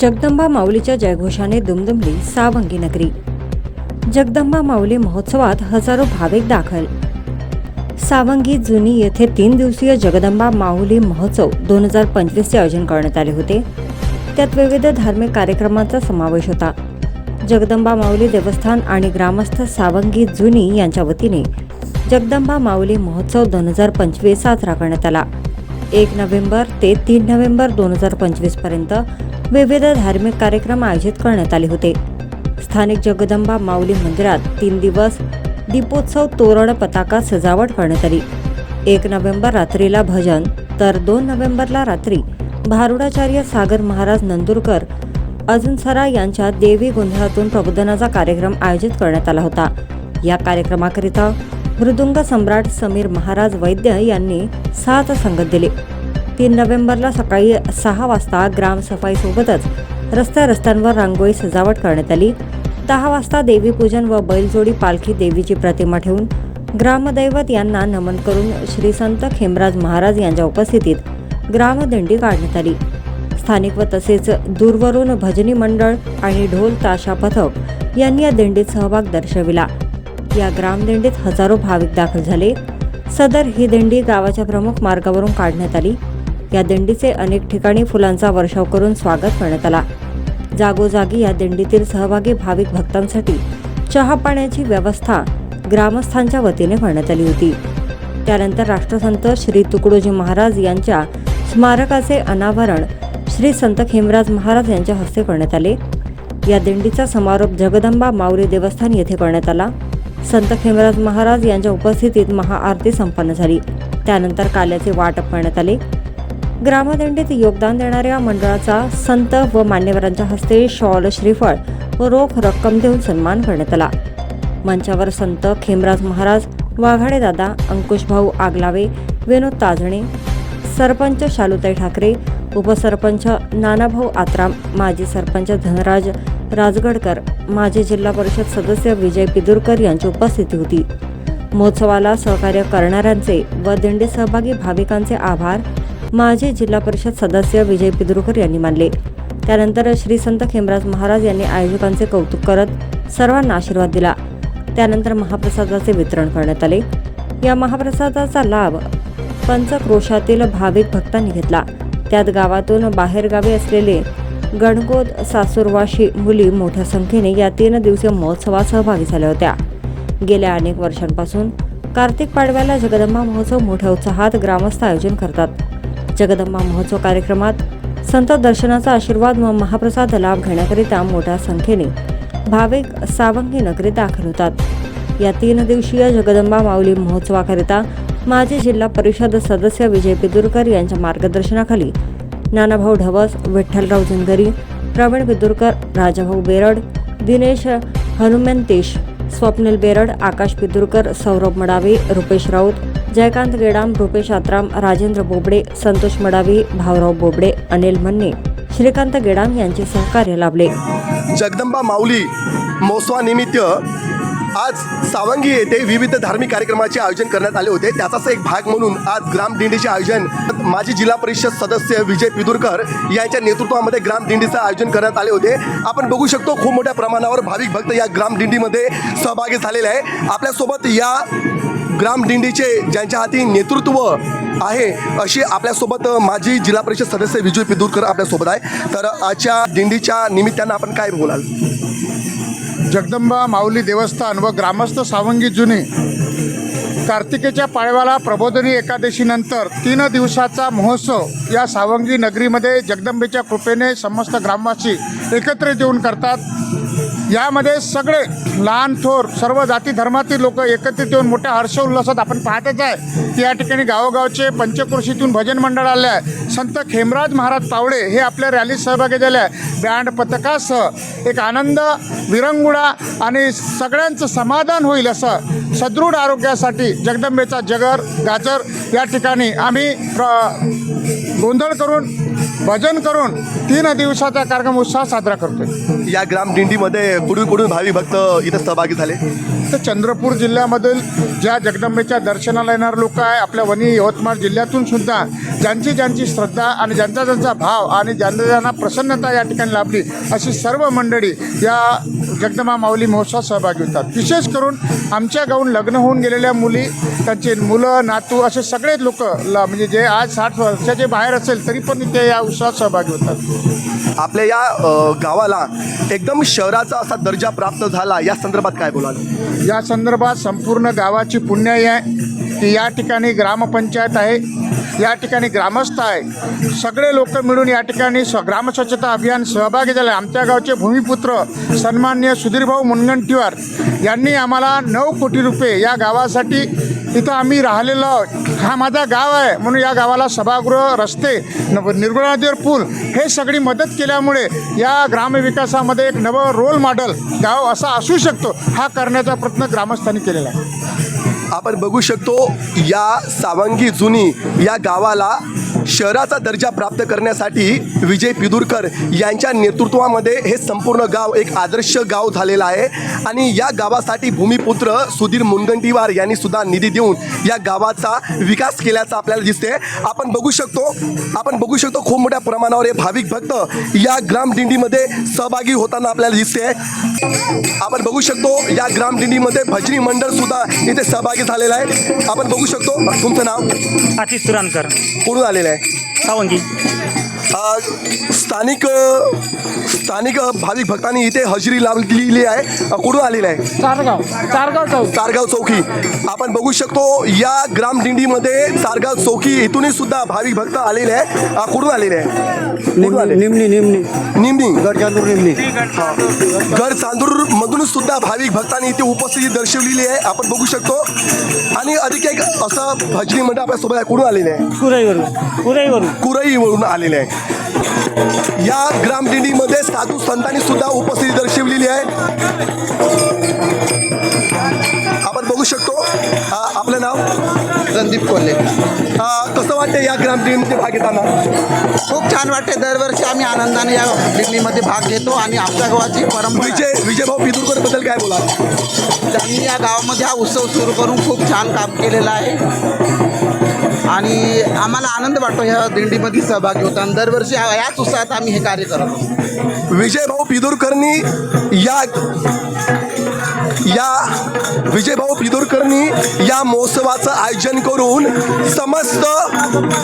जगदंबा माऊलीच्या जयघोषाने दुमदुमली सावंगी नगरी. जगदंबा माऊली महोत्सवात हजारो भाविक दाखल. सावंगी जुनी येथे तीन दिवसीय जगदंबा माऊली महोत्सव दोन हजार पंचवीसचे आयोजन करण्यात आले होते. त्यात विविध धार्मिक कार्यक्रमांचा समावेश होता. जगदंबा माऊली देवस्थान आणि ग्रामस्थ सावंगी जुनी यांच्या वतीने जगदंबा माऊली महोत्सव दोन हजार पंचवीस साजरा करण्यात आला. एक नोव्हेंबर ते तीन नोव्हेंबर दोन हजार पंचवीसपर्यंत विविध धार्मिक कार्यक्रम आयोजित करण्यात आले होते. स्थानिक जगदंबा माऊली मंदिरात तीन दिवस दीपोत्सव तोरण पताका सजावट करण्यात आली. एक नोव्हेंबर रात्रीला भजन तर दोन नोव्हेंबरला रात्री भारुडाचार्य सागर महाराज नंदुरकर अजुनसरा यांच्या देवी गोंधळातून प्रबोधनाचा कार्यक्रम आयोजित करण्यात आला होता. या कार्यक्रमाकरिता मृदुंग सम्राट समीर महाराज वैद्य यांनी सात संगत दिले. तीन नोव्हेंबरला सकाळी सहा वाजता ग्रामसफाईसोबतच रस्त्या रस्त्यांवर रांगोळी सजावट करण्यात आली. दहा वाजता देवीपूजन व बैलजोडी पालखी देवीची प्रतिमा ठेवून ग्रामदैवत यांना नमन करून श्री संत खेमराज महाराज यांच्या उपस्थितीत ग्रामदिंडी काढण्यात आली. स्थानिक व तसेच दूरवरून भजनी मंडळ आणि ढोल ताशा पथक यांनी या दिंडीत सहभाग दर्शविला. या ग्रामदिंडीत हजारो भाविक दाखल झाले. सदर ही दिंडी गावाच्या प्रमुख मार्गावरून काढण्यात आली. या दिंडीचे अनेक ठिकाणी फुलांचा वर्षाव करून स्वागत करण्यात आला. जागोजागी या दिंडीतील सहभागी भाविक भक्तांसाठी चहा पाण्याची व्यवस्था ग्रामस्थांच्या वतीने करण्यात आली होती. त्यानंतर राष्ट्रसंत श्री तुकडोजी महाराज यांच्या स्मारकाचे अनावरण श्री संत खेमराज महाराज यांच्या हस्ते करण्यात आले. या दिंडीचा समारोप जगदंबा माऊली देवस्थान येथे करण्यात आला. संत खेमराज महाराज यांच्या उपस्थितीत महाआरती संपन्न झाली. त्यानंतर काल्याचे वाटप करण्यात आले. ग्रामदंडीत योगदान देणाऱ्या मंडळाचा संत व मान्यवरांच्या हस्ते शॉल श्रीफळ व रोख रक्कम देऊन सन्मान करण्यात आला. मंचावर संत खेमराज महाराज वाघाडे दादा अंकुश भाऊ आगलावे विनोद ताजणे सरपंच शालुताई ठाकरे उपसरपंच नानाभाऊ आत्राम माजी सरपंच धनराज राजगडकर माजी जिल्हा परिषद सदस्य विजय पिदुरकर यांची उपस्थिती होती. महोत्सवाला सहकार्य करणाऱ्यांचे व दिंडी सहभागी भाविकांचे आभार माजी जिल्हा परिषद सदस्य विजय पिदुरकर यांनी मानले. त्यानंतर श्री संत खेमराज महाराज यांनी आयोजकांचे कौतुक करत सर्वांना आशीर्वाद दिला. त्यानंतर महाप्रसादाचे वितरण करण्यात आले. या महाप्रसादाचा लाभ पंचक्रोशातील भाविक भक्तांनी घेतला. त्यात गावातून बाहेरगावी असलेले गणगोत सासूरवाशी मुली मोठ्या संख्येने या तीन दिवसीय महोत्सवात सहभागी झाल्या होत्या. गेल्या अनेक वर्षांपासून कार्तिक पाडव्याला जगदंबा महोत्सव मोठ्या उत्साहात ग्रामस्थ आयोजन करतात. जगदंबा महोत्सव कार्यक्रमात संत दर्शनाचा आशीर्वाद व महाप्रसाद लाभ घेण्याकरिता मोठ्या संख्येने भाविक सावंगी नगरी दाखल होतात. या तीन दिवसीय जगदंबा माऊली महोत्सवाकरिता माजी जिल्हा परिषद सदस्य विजय पिदुरकर यांच्या मार्गदर्शनाखाली नानाभाऊ ढवस विठ्ठलराव झुंगरी प्रवीण पिदुरकर राजाभाऊ बेरड दिनेश हनुमंतेश स्वप्नील बेरड आकाश पिदुरकर सौरभ मडावी रुपेश राऊत जयकांत गेडाम रुपेश आत्राम राजेंद्र बोबडे संतोष मडावी भाऊराव बोबडे अनिल मन्ने श्रीकांत गेडाम यांचे सहकार्य लाभले. जगदंबा माऊली महोत्सवानिमित्त आज सावंगी येथे विविध धार्मिक कार्यक्रमाचे आयोजन करण्यात आले होते. त्याचाच एक भाग म्हणून आज ग्रामदिंडीचे आयोजन माजी जिल्हा परिषद सदस्य विजय पिदुरकर यांच्या नेतृत्वामध्ये ग्रामदिंडीचं आयोजन करण्यात आले होते. आपण बघू शकतो खूप मोठ्या प्रमाणावर भाविक भक्त या ग्रामदिंडीमध्ये सहभागी झालेले आहे आपल्यासोबत या ग्रामदिंडीचे ज्यांच्या हाती नेतृत्व आहे अशी आपल्यासोबत माजी जिल्हा परिषद सदस्य विजय पिदुरकर आपल्यासोबत आहे. तर आजच्या दिंडीच्या निमित्तानं आपण काय बोलाल? जगदंबा माऊली देवस्थान व ग्रामस्थ सावंगी जुने कार्तिकेच्या पाळव्याला प्रबोधनी एकादशीनंतर तीन दिवसाचा महोत्सव या सावंगी नगरीमध्ये जगदंबेच्या कृपेने समस्त ग्रामवासी एकत्रित येऊन करतात. यामध्ये सगळे लहान थोर सर्व जाती धर्मातील लोक एकत्रित येऊन मोठ्या हर्षोल्लासात आपण पाहतच आहे. की या ठिकाणी गावोगावचे पंचक्रोशीतून भजन मंडळ आले आहे. संत खेमराज महाराज पावडे हे आपल्या रॅलीत सहभागी झाले आहे. बँड पथकासह एक आनंद विरंगुळा आणि सगळ्यांचं समाधान होईल असं सदृढ आरोग्यासाठी जगदंबेचा जगर गाजर या ठिकाणी आम्ही प्र गोंधळ करून भजन करून तीन दिवसाचा कार्यक्रम उत्साह साजरा करतोय. या ग्रामदिंडीमध्ये कुठून कुठून भावी भक्त इथं सहभागी झाले. तर चंद्रपूर जिल्ह्यामधील ज्या जगदंबेच्या दर्शनाला येणारे लोक आहे आपल्या वणी यवतमाळ जिल्ह्यातून सुद्धा ज्यांची ज्यांची श्रद्धा आणि ज्यांचा ज्यांचा भाव आणि ज्यांना ज्यांना प्रसन्नता या ठिकाणी लाभली अशी सर्व मंडळी या जगदंबा माऊली महोत्सवात सहभागी होतात. विशेष करून आमच्या गावून लग्न होऊन गेलेल्या मुली त्यांचे मुलं नातू असे सगळे लोक म्हणजे जे आज साठ वर्षाचे बाहेर असेल तरी पण ते या उत्सवात सहभागी होतात. आपल्या या अ, गावाला एकदम शहराचा असा दर्जा प्राप्त झाला या संदर्भात काय बोलाल? या संदर्भात संपूर्ण गावाची पुण्याई आहे की या ठिकाणी ग्रामपंचायत आहे या ठिकाणी ग्रामस्थ आहे. सगळे लोक मिळून या ठिकाणी स्व ग्रामस्वच्छता अभियान सहभागी झाले. आमच्या गावचे भूमिपुत्र सन्मान्य सुधीरभाऊ मुनगंटीवार यांनी आम्हाला नऊ कोटी रुपये या गावासाठी इथं आम्ही राहिलेलो आहोत. हा माझा गाव आहे. म्हणून या गावाला सभागृह रस्ते न- निर्गुणा नदीवर पूल हे सगळी मदत केल्यामुळे या ग्रामविकासामध्ये एक नवं रोल मॉडेल गाव असा असू शकतो हा करण्याचा प्रयत्न ग्रामस्थांनी केलेला आहे. आपण बघू शकतो या सावंगी जुनी या गावाला शहराचा दर्जा प्राप्त करण्यासाठी विजय पिदुरकर यांच्या नेतृत्वामध्ये हे संपूर्ण गाव एक आदर्श गाव झालेलं आहे. आणि या गावासाठी भूमिपुत्र सुधीर मुनगंटीवार यांनी सुद्धा निधी देऊन या गावाचा विकास केल्याचं आपल्याला दिसते आपण बघू शकतो आपण बघू शकतो खूप मोठ्या प्रमाणावर हे भाविक भक्त या ग्रामदिंडीमध्ये सहभागी होताना आपल्याला दिसते आपण बघू शकतो या ग्रामदिंडीमध्ये भजनी मंडळ सुद्धा इथे सहभागी झालेलं आहे. आपण बघू शकतो तुमचं नाव? आतिश तुरानकर. कुठून आलेलं आहे? सावंगी अ, स्थानिक स्थानिक भाविक भक्तांनी इथे हजेरी लावलेली आहे. कुठून आलेलं आहे? चारगाव. चारगाव चौक. तारगाव चौकी. आपण बघू शकतो या ग्रामदिंडीमध्ये तारगाव चौकी इथूनही सुद्धा भाविक भक्त आलेले आहे कुठून आलेले आहे? निमणी निमणी निमणी. गडचांदूर निमणी. गड चांदूर मधून सुद्धा भाविक भक्तांनी इथे उपस्थिती दर्शवलेली आहे. आपण बघू शकतो. आणि अधिक एक असं भजनी मंडळ आपल्यासोबत आहे. कुठून आलेले आहे? कुराईवरून. कुराईवरून. कुरईवरून आलेले आहे. या ग्रामदिंडीमध्ये साधू संतांनी सुद्धा उपस्थिती दर्शवलेली आहे. आपण बघू शकतो आपलं नाव? संदीप कोल्हे. कसं वाटतं या ग्रामदिंडीमध्ये भाग घेताना? खूप छान वाटते दरवर्षी आम्ही आनंदाने या दिंडीमध्ये भाग घेतो आणि आमच्या गावाची परंपरा विजय विजयभाऊ पिदुरकरबद्दल काय बोला त्यांनी या गावामध्ये हा उत्सव सुरू करून खूप छान काम केलेलं आहे. आणि आम्हाला आनंद वाटतो ह्या दिंडीमध्ये सहभागी होताना. दरवर्षी याच उत्साहात आम्ही हे कार्य करत असतो विजयभाऊ पिदुरकरनी या या विजयभाऊ पिदुरकरनी या महोत्सवाचं आयोजन करून समस्त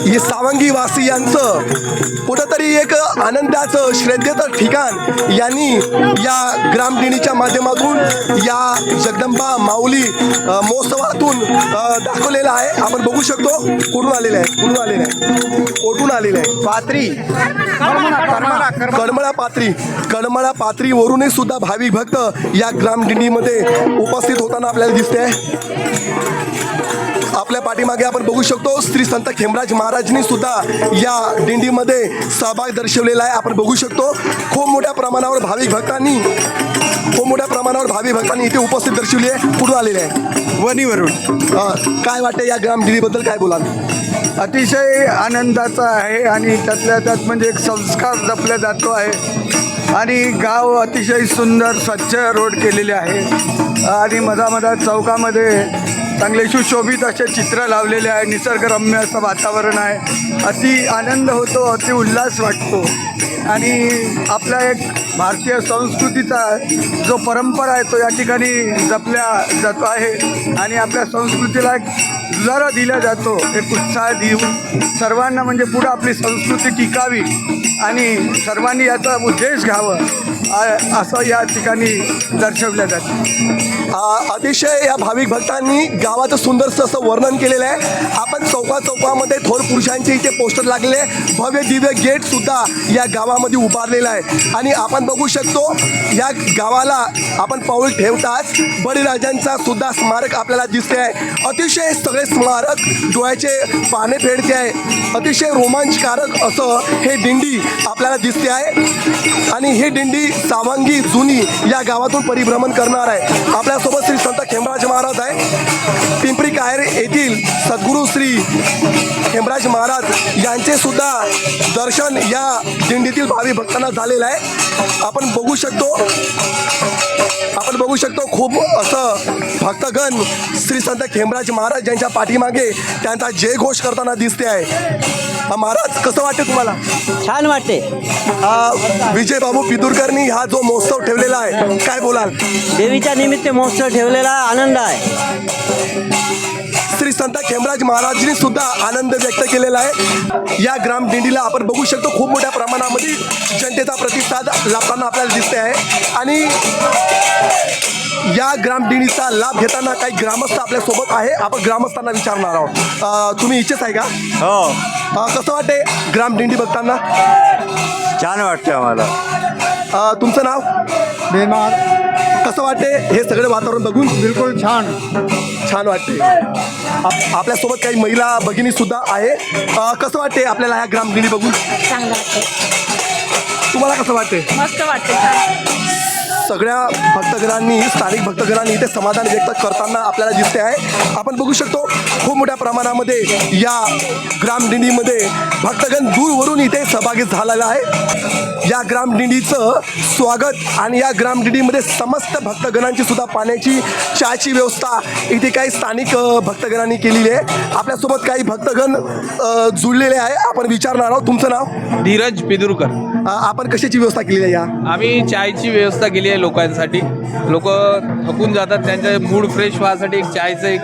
हे सावंगी वासियांचं कुठंतरी एक आनंदाचं श्रद्धेचं ठिकाण यांनी या ग्रामदिनीच्या माध्यमातून या जगदंबा माऊली महोत्सवातून दाखवलेलं आहे. आपण बघू शकतो कुठून आलेलं आहे कुठून आलेलं आहे कुठून आलेलं आहे पात्री. कडमळा पात्री. कडमळा पात्रीवरूनही सुद्धा भाविक भक्त या ग्रामदिंडीमध्ये उपस्थित होताना आपल्याला दिसते आपल्या पाठीमागे आपण बघू शकतो श्री संत खेमराज महाराजनी सुद्धा या दिंडीमध्ये सहभाग दर्शवलेला आहे. आपण बघू शकतो खूप मोठ्या प्रमाणावर भाविक भक्तांनी खूप मोठ्या प्रमाणावर भाविक भक्तांनी इथे उपस्थित दर्शवली आहे कुठून आलेले आहे? वणीवरून काय वाटतं या ग्रामदिंडीबद्दल काय बोलाल? अतिशय आनंदाचा आहे आणि त्यातल्या त्यात म्हणजे एक संस्कार जपला जातो आहे. आणि गाव अतिशय सुंदर स्वच्छ रोड केलेले आहे. आणि मधामधा चौकामध्ये चांगले सुशोभित असे चित्र लावलेले आहे. निसर्गरम्य असं वातावरण आहे. अति आनंद होतो अति उल्हास वाटतो. आणि आपला एक भारतीय संस्कृतीचा जो परंपरा आहे तो या ठिकाणी जपल्या जातो आहे. आणि आपल्या संस्कृतीला एक जरा दिला जातो. एक उत्साह देऊन सर्वांना म्हणजे पुढं आपली संस्कृती टिकावी आणि सर्वांनी याचा उद्देश घ्यावं असं या ठिकाणी दर्शवलं जातं. अतिशय या भाविक भक्तांनी गावाचं सुंदरसं असं वर्णन केलेलं आहे. आपण चौका चौकामध्ये थोर पुरुषांचे इथे पोस्टर लागलेले भव्य दिव्य गेट सुद्धा या गावामध्ये उभारलेलं आहे. आणि आपण बघू शकतो या गावाला आपण पाऊल ठेवताच बळीराजांचा सुद्धा स्मारक आपल्याला दिसते आहे अतिशय सगळे स्मारक डोळ्याचे पाने फेडते आहे. अतिशय रोमांचकारक असं हे दिंडी आपल्याला दिसते आहे. आणि ही दिंडी सावंगी जुनी या गावातून परिभ्रमण करणार आहे. आपल्यासोबत श्री संत खेमराज महाराज आहे. पिंपरी कायर येथील सद्गुरू श्री खेमराज महाराज यांचे सुद्धा दर्शन या दिंडीतील भावी भक्तांना झालेलं आहे. आपण बघू शकतो. बघू शकतो खूप असं भक्तगण श्री संत खेमराज महाराज यांच्या पाठीमागे त्यांचा जयघोष करताना दिसते आहे. हा, महाराज कसं वाटते तुम्हाला? छान वाटते. हा विजय बाबू पिदुरकरनी हा जो महोत्सव ठेवलेला आहे काय बोलाल? देवीच्या निमित्त महोत्सव ठेवलेला आनंद आहे. श्री संत खेमराज महाराजांनी सुद्धा आनंद व्यक्त केलेला आहे. या ग्राम दिंडीला आपण बघू शकतो खूप मोठ्या प्रमाणामध्ये जनतेचा प्रतिसाद लाभताना आपल्याला दिसते आहे. आणि या ग्राम दिंडीचा लाभ घेताना काही ग्रामस्थ आपल्यासोबत आहे. आपण ग्रामस्थांना विचारणार आहोत. तुम्ही इच्छेच आहे का? हो. कसं वाटते ग्राम दिंडी बघताना? छान वाटते आम्हाला. तुमचं नाव? बेमार कसं वाटते हे सगळं वातावरण बघून बिलकुल छान. छान वाटते आप- आपल्यासोबत काही महिला भगिनी सुद्धा आहे. अ, कसं वाटते आपल्याला ह्या ग्राम दिंडी बघून? चांगलं वाटते तुम्हाला कसं वाटते मस्त वाटते सगळ्या भक्तगणांनी स्थानिक भक्तगणांनी इथे समाधान व्यक्त करताना आपल्याला दिसते आहे. आपण बघू शकतो खूप मोठ्या प्रमाणामध्ये या ग्रामदिंडीमध्ये भक्तगण दूरवरून इथे सहभागी झालेला आहे. या ग्रामदिंडीचं स्वागत आणि या ग्रामदिंडीमध्ये समस्त भक्तगणांची सुद्धा पाण्याची चहाची व्यवस्था इथे काही स्थानिक भक्तगणांनी केलेली आहे. आपल्यासोबत काही भक्तगण जुळलेले आहे. आपण विचारणार आहोत. तुमचं नाव? धीरज पिदुरकर. आपण कशाची व्यवस्था केलेली आहे या? आम्ही चायची व्यवस्था केली आहे लोकांसाठी. लोक थकून जातात त्यांचा मूड फ्रेश व्हायसाठी एक चायचं एक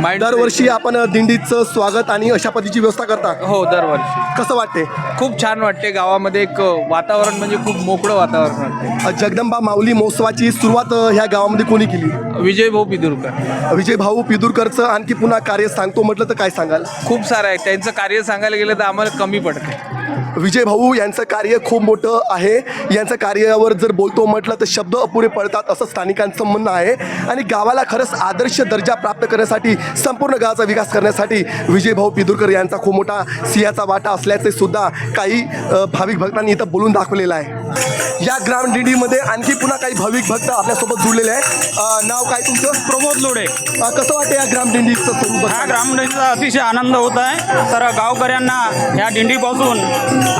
माइंड दरवर्षी आपण दिंडीचं स्वागत आणि अशा पद्धतीची व्यवस्था करता? हो दरवर्षी. कसं वाटते खूप छान वाटते गावामध्ये एक वातावरण म्हणजे खूप मोकळं वातावरण वाटते अ, जगदंबा माऊली महोत्सवाची सुरुवात अ, ह्या गावामध्ये कोणी केली? विजय भाऊ पिदुरकर. विजय भाऊ पिदुरकरचं आणखी पुन्हा कार्य सांगतो म्हटलं तर काय सांगाल? खूप सारं आहे. त्यांचं कार्य सांगायला गेलं तर आम्हाला कमी पडते विजय भाऊ यांचं कार्य खूप मोठं आहे. यांचं कार्यावर जर बोलतो म्हटलं तर शब्द अपुरे पडतात असं स्थानिकांचं म्हणणं आहे. आणि गावाला खरंच आदर्श दर्जा प्राप्त करण्यासाठी संपूर्ण गावाचा विकास करण्यासाठी विजय भाऊ पिदुरकर यांचा खूप मोठा सिंहाचा वाटा असल्याचे सुद्धा काही भाविक भक्तांनी इथं बोलून दाखवलेलं आहे. या ग्राम दिंडीमध्ये आणखी पुन्हा काही भाविक भक्त आपल्यासोबत जुळलेले आहे नाव काय तुमचं? प्रमोद लोडे कसं वाटतं या ग्राम दिंडीचं स्वरूप ग्रामदिंडीचा अतिशय आनंद होत आहे. तर गावकऱ्यांना ह्या दिंडीपासून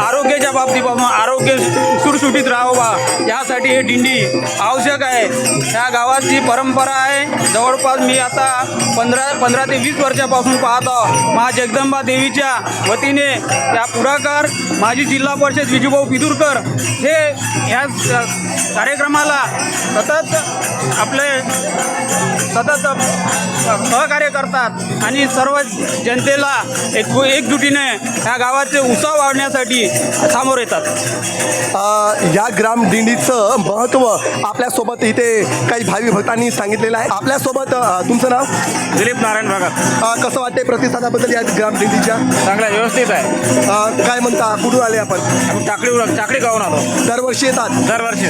आरोग्याच्या बाबतीपासून आरोग्य सुटसुटीत राहावा यासाठी हे दिंडी आवश्यक आहे. ह्या गावाची परंपरा आहे. जवळपास मी आता पंधरा पंधरा ते वीस वर्षापासून पाहतो. महा जगदंबा देवीच्या वतीने त्या पुढाकार माजी जिल्हा परिषद विजूभाऊ पिदुरकर हे ह्या कार्यक्रमाला सतत आपले सतत सहकार्य करतात. आणि सर्व जनतेला एक एकजुटीने ह्या गावाचे उत्साह वाढण्यासाठी सामोर येतात. या ग्राम दिंडीचं महत्त्व आपल्यासोबत इथे काही भावी भक्तांनी सांगितलेलं आहे. आपल्यासोबत अ, तुमचं नाव? दिलीप नारायण भागात. अ, कसं वाटते प्रतिसादाबद्दल या ग्राम दिंडीच्या? चांगला व्यवस्थित आहे. अ, काय म्हणता कुठून आले आपण? टाकडी टाकडी गावून आलो. दरवर्षी येतात. दरवर्षी.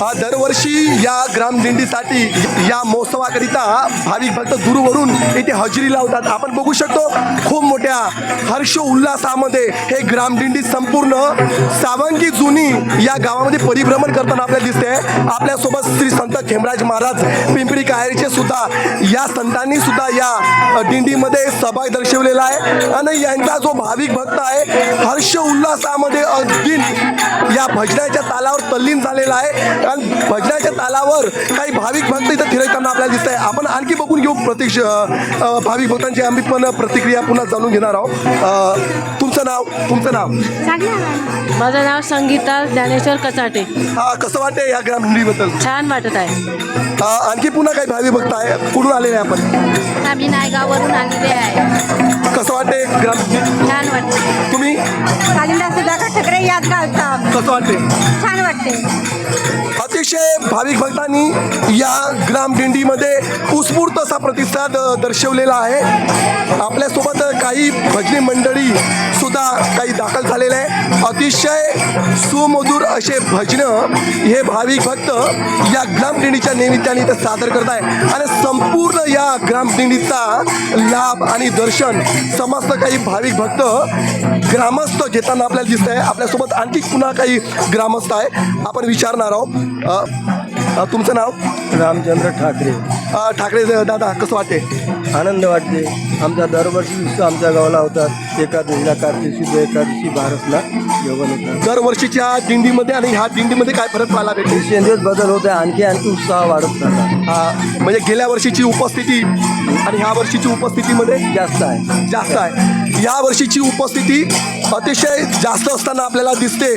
अ, दरवर्षी या ग्राम दिंडीसाठी या महोत्सवाकरिता भाविक भक्त दूरवरून इथे हजेरी लावतात. आपण बघू शकतो खूप मोठ्या हर्ष उल्हासामध्ये हे ग्रामदिंडी संपूर्ण सावंगी जुनी या गावामध्ये परिभ्रमण करताना आपल्याला दिसते. आपल्यासोबत श्री संत खेमराज महाराज पिंपरी कायरीचे सुद्धा या संतांनी सुद्धा या दिंडीमध्ये सहभाग दर्शवलेला आहे. आणि यांचा जो भाविक भक्त आहे हर्ष उल्हासामध्ये अगदी या भजनाच्या तालावर तल्लीन झालेला आहे. आणि भजनाच्या तालावर काही भाविक भक्त इथं फिरताना आपल्याला दिसत आहे आपण आणखी बघून घेऊ प्रतीक्ष भाविक भक्तांची आम्ही पण प्रतिक्रिया पुन्हा जाणून घेणार आहोत. तुमचं नाव तुमचं नाव. माझं नाव संगीता ज्ञानेश्वर कचाटे. हा कसं वाटते या ग्रामदिंडीबद्दल छान वाटत आहे. आणखी पुन्हा काही भाविक भक्त आहे? कुठून आलेले आहे आपण? आम्ही नायगाववरून आलेले आहे. कसं वाटते ग्राम छान वाटते तुम्ही? कालिंदा सुधाकर ठकरे याद घालतात कसं वाटते छान वाटते अतिशय भाविक भक्तांनी या ग्रामदिंडीमध्ये उत्स्फूर्त असा प्रतिसाद अ, दर्शवलेला आहे. आपल्यासोबत काही भजनी मंडळी सुद्धा काही दाखल झालेलं आहे. अतिशय सुमधुर असे भजनं हे भाविक भक्त या ग्रामदिंडीच्या निमित्ताने इथं सादर करत आहे. आणि संपूर्ण या ग्रामदिंडीचा लाभ आणि दर्शन समस्त काही भाविक भक्त ग्रामस्थ घेताना आपल्याला दिसत आहे. आपल्यासोबत आणखी पुन्हा काही ग्रामस्थ आहे. आपण विचारणार आहोत. तुमचं नाव? रामचंद्र ठाकरे. अ, ठाकरे दादा कसं वाटते आनंद वाटते आमचा दरवर्षी उत्सव आमच्या गावाला होतात. एका दिवशीला कार्तिक एकादशी बारसला जेवण होतात दरवर्षीच्या दिंडीमध्ये आणि ह्या दिंडीमध्ये काय फरक पाहायला भेटेल दिवसेंदिवस बदल होत आहे आणखी आणखी उत्साह वाढत जातात हा, म्हणजे गेल्या वर्षीची उपस्थिती आणि ह्या वर्षीची उपस्थितीमध्ये जास्त आहे. जास्त आहे. या वर्षीची उपस्थिती अतिशय जास्त असताना आपल्याला दिसते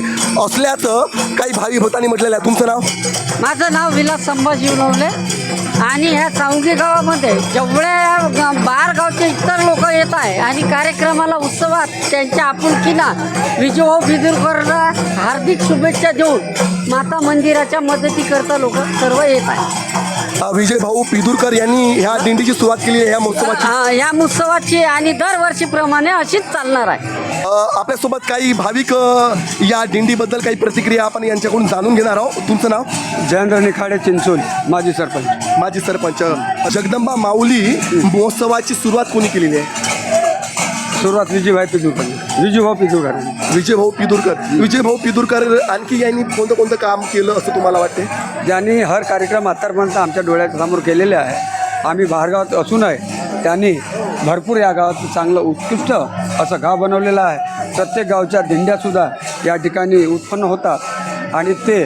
असल्याचं काही भावी भक्तांनी म्हटलेलं आहे. तुमचं नाव? माझं नाव विलास संभाजी उनवले. आणि ह्या सावंगी गावामध्ये जेवढ्या बाहेर गावचे इतर लोक येत आहे आणि कार्यक्रमाला उत्सवात त्यांच्या आपुलकीला विजयभाऊ बिदुरकरला हार्दिक शुभेच्छा देऊन माता मंदिराच्या मदतीकरता लोक सर्व येत आहे अ, विजय भाऊ पिदुरकर यांनी ह्या दिंडीची सुरुवात केली आहे ह्या महोत्सवाची. हा, या उत्सवाची आणि दरवर्षीप्रमाणे अशीच चालणार आहे. आपल्यासोबत काही भाविक या दिंडीबद्दल काही प्रतिक्रिया आपण यांच्याकडून जाणून घेणार आहोत. तुमचं नाव? जयेंद्र निखाडे चिंचोली माजी सरपंच. माजी सरपंच. जगदंबा माऊली महोत्सवाची सुरुवात कोणी केलेली आहे? सुरुवात विजयभाई पिदूरकर विजयभाऊ पिदूरकर विजय भाऊ पिदुरकर विजय भाऊ पिदुरकर आणखी यांनी कोणतं कोणतं काम केलं असं तुम्हाला वाटते ज्यांनी हर कार्यक्रम आतापर्यंत आमच्या डोळ्यासमोर केलेले आहे. आम्ही बाहेरगावात असूनही त्यांनी भरपूर या गावात चांगलं उत्कृष्ट असं गाव बनवलेलं आहे. प्रत्येक गावच्या दिंड्यासुद्धा या ठिकाणी उत्पन्न होतात. आणि ते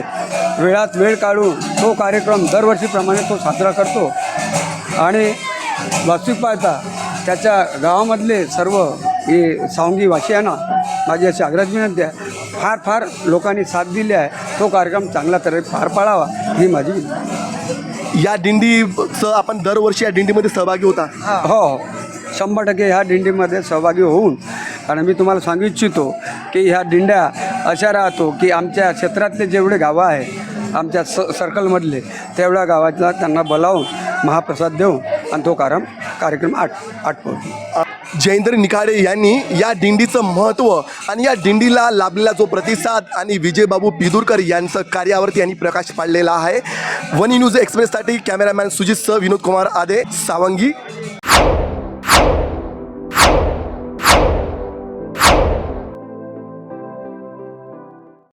वेळात वेळ काढून तो कार्यक्रम दरवर्षीप्रमाणे तो साजरा करतो. आणि वास्तविक पाहता त्याच्या गावामधले सर्व हे सावंगी वाशियांना माझी अशी आग्रह विनंती आहे. फार फार लोकांनी साथ दिली आहे. तो कार्यक्रम चांगल्या तऱ्हे पार पाडावा ही माझी या दिंडी दिंडीचं आपण दरवर्षी या दिंडीमध्ये सहभागी होता? हो. हो. शंभर टक्के ह्या दिंडीमध्ये सहभागी होऊन आणि मी तुम्हाला सांगू इच्छितो की ह्या दिंड्या अशा राहतो की आमच्या क्षेत्रातले जेवढे गावं आहे आमच्या स सर्कलमधले तेवढ्या गावातला त्यांना बोलावून महाप्रसाद देऊन आणि तो कार्यक्रम कार्यक्रम आठ आटपवतो जयेंद्र निखाडे यांनी या दिंडीचं महत्त्व आणि या दिंडीला लाभलेला जो प्रतिसाद आणि विजयबाबू बिदुरकर यांचं कार्यावरती यांनी प्रकाश पाडलेला आहे. वनी न्यूज एक्सप्रेससाठी कॅमेरामॅन सुजित सह विनोद कुमार आदे सावंगी.